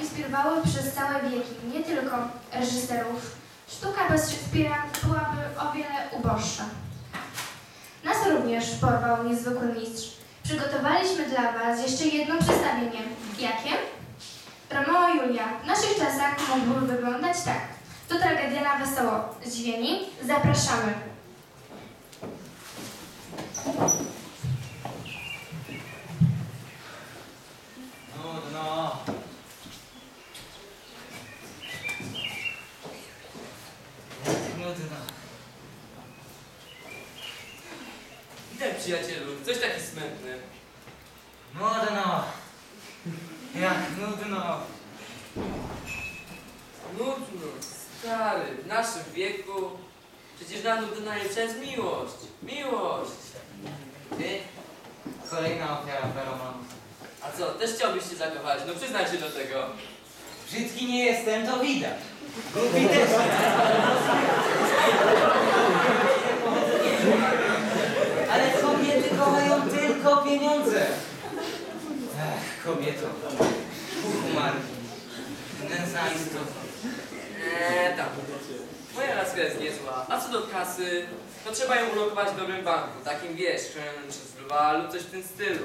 Inspirowały przez całe wieki nie tylko reżyserów. Sztuka bez Szekspira byłaby o wiele uboższa. Nas również porwał niezwykły mistrz. Przygotowaliśmy dla Was jeszcze jedno przedstawienie. Jakie? Romeo i Julia w naszych czasach mógłby wyglądać tak. To tragedia na wesoło. Zdziwieni? Zapraszamy. Nudno. Nudno. Witaj przyjacielu, coś taki smętny. Nudno. Jak nudno. Nudno, stary, w naszym wieku. Przecież na najlepsza jest miłość. Miłość. Ty? Kolejna ofiara feromonów. A co, też chciałbyś się zakochać? No przyznaj się do tego. Brzydki nie jestem, to widać. Głupi też nie. Ale kobiety kochają tylko pieniądze. Ech, kobieto. Kumarki. Nędzna istota. Eee, tam. Moja laska jest niezła. A co do kasy, to trzeba ją ulokować w dobrym banku. Takim wiesz, czy z lwa lub coś w tym stylu.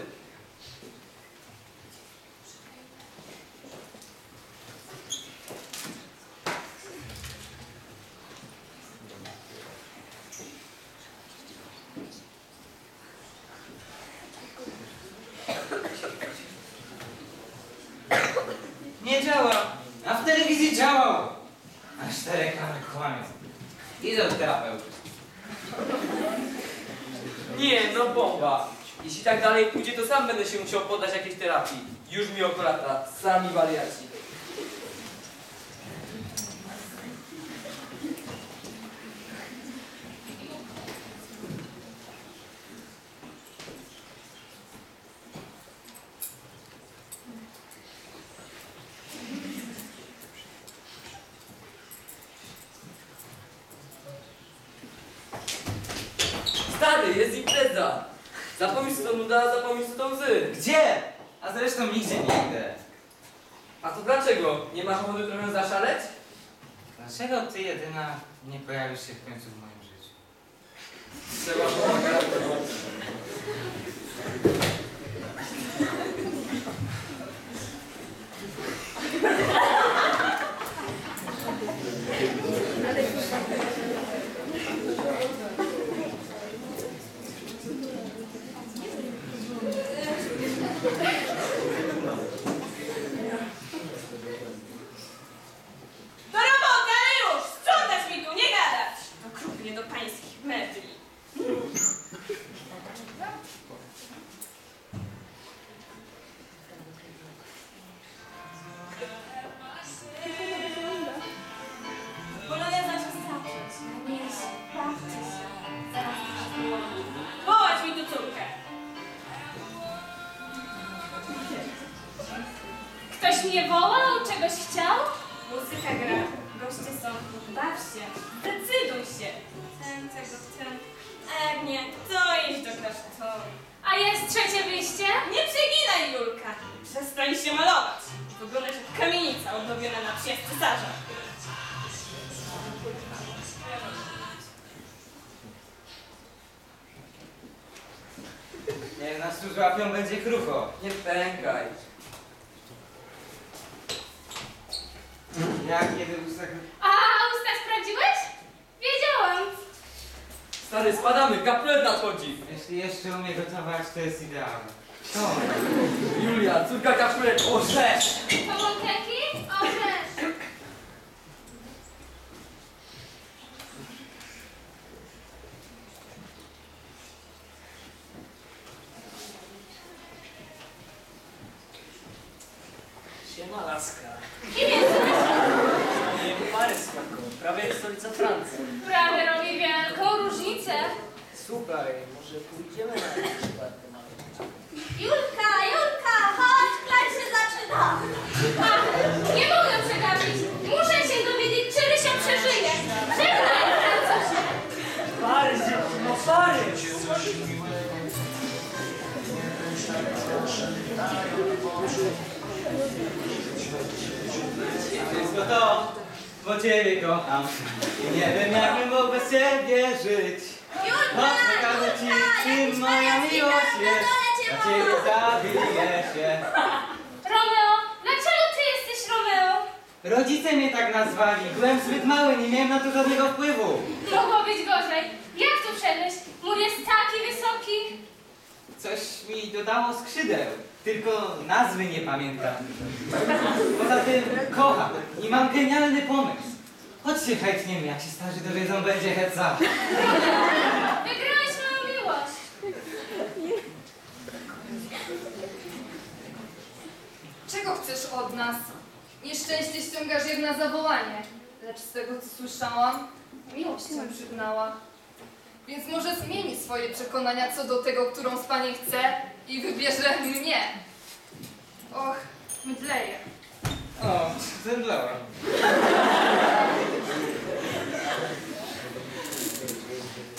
Nie, no bomba. Jeśli tak dalej pójdzie, to sam będę się musiał poddać jakiejś terapii. Już mi okolata, sami wariaci. Stary, impreza! Zapomnij co to nuda, zapomnij co to łzy. Gdzie? A zresztą nigdzie nie idę. A to dlaczego? Nie masz ochoty trochę zaszaleć? Dlaczego ty jedyna nie pojawisz się w końcu w moim życiu? Trzeba pomagać. Ktoś mnie wołał? Czegoś chciał? Muzyka gra, goście są, baw się, decyduj się. Ten, tego, ten. A jak nie, to idź do klasztoru. A jest trzecie wyjście? Nie przeginaj, Julka! Przestań się malować. Wyglądasz jak kamienica odnowiona na wsi cesarza. Jak nas tu złapią, będzie krucho. Nie pękaj. Jak nie tak... A usta sprawdziłeś? Wiedziałam. Stary, spadamy, kaplet nadchodzi. Jeśli jeszcze umie gotować, to jest idealne. To. Julia, córka kaplet. O, rzecz! Pomąkeki? Orzesz. Siema laska. Kim jesteś? Nie paryska, prawie jak stolica Francji. Prawie robi wielką różnicę. Słuchaj, może pójdziemy na jakąś przypadkę małą. Julka, Julka, chodź, klacz się zaczyna. A, nie mogę przegapić. Muszę się dowiedzieć, czy Rysia przeżyje. Żegnaj, Francusie. Paryż, dziewczyno, Paryż! Wszystko to, bo ciebie kocham. I nie wiem, jakbym mógł bez ciebie żyć. Chodź, pokażę ci, czym moja miłość jest. Dla ciebie zabiję się. Romeo, dlaczego ty jesteś Romeo? Rodzice mnie tak nazwali. Byłem zbyt mały, nie miałem na to żadnego wpływu. Mogło być gorzej. Jak tu wszedłeś? Mur jest taki wysoki. Coś mi dodało skrzydeł. Tylko nazwy nie pamiętam. Poza tym kocham i mam genialny pomysł. Chodźcie hajtniemy, jak się starzy dowiedzą, będzie heca. Wygrałeś moją miłość. Czego chcesz od nas? Nieszczęście ściągasz jak na zawołanie. Lecz z tego, co słyszałam, miłość cię przygnała. Więc może zmieni swoje przekonania co do tego, którą z Pani chce i wybierze mnie. Och, mdleję. O, zemdlałem.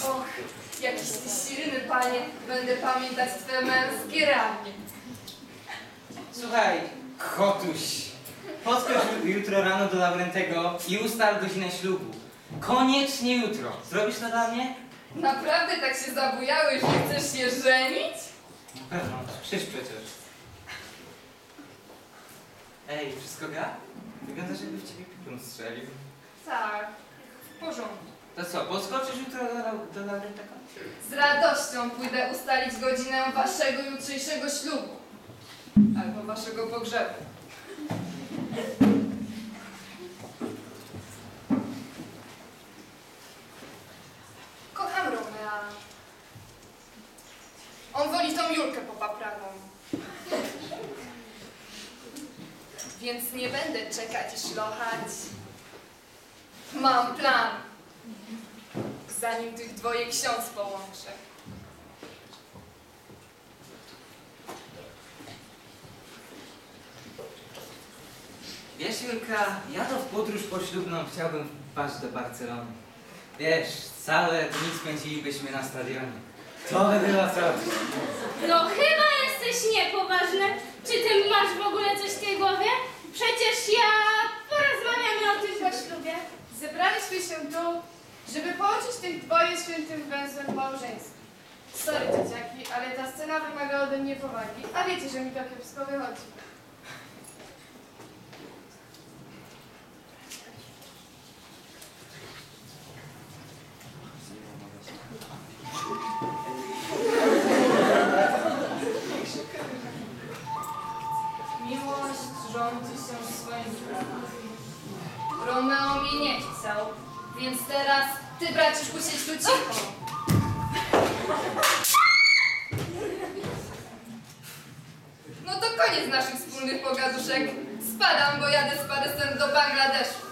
Och, jakiś ty silny, Panie. Będę pamiętać Twe męskie ramię. Słuchaj, kotuś. Podskocz jutro rano do Laurentego i ustal godzinę ślubu. Koniecznie jutro. Zrobisz to dla mnie? Naprawdę tak się zabujałeś, że chcesz się żenić? Na pewno, krzyż przecież. Ej, wszystko gra? Wyglądasz jakby w ciebie piorun strzelił. Tak, w porządku. To co, podskoczysz jutro do, Lau- do? Z radością pójdę ustalić godzinę waszego jutrzejszego ślubu. Albo waszego pogrzebu. Więc nie będę czekać i szlochać. Mam plan zanim tych dwoje ksiądz połączę. Wiesz, Julka, ja to w podróż poślubną chciałbym wpaść do Barcelony. Wiesz, całe dni spędzilibyśmy na stadionie. To by było coś. No chyba jesteś niepoważny. Czy ty masz w ogóle coś w tej głowie? Przecież ja... Porozmawiamy o tym po ślubie. Zebraliśmy się tu, żeby połączyć tych dwoje świętym węzłem małżeństwa. Sorry, dzieciaki, ale ta scena wymaga ode mnie powagi, a wiecie, że mi to kiepsko wychodzi. Więc teraz ty, braciszku, siedź tu cicho. No to koniec naszych wspólnych pogaduszek. Spadam, bo jadę z Parysem do Bangladeszu.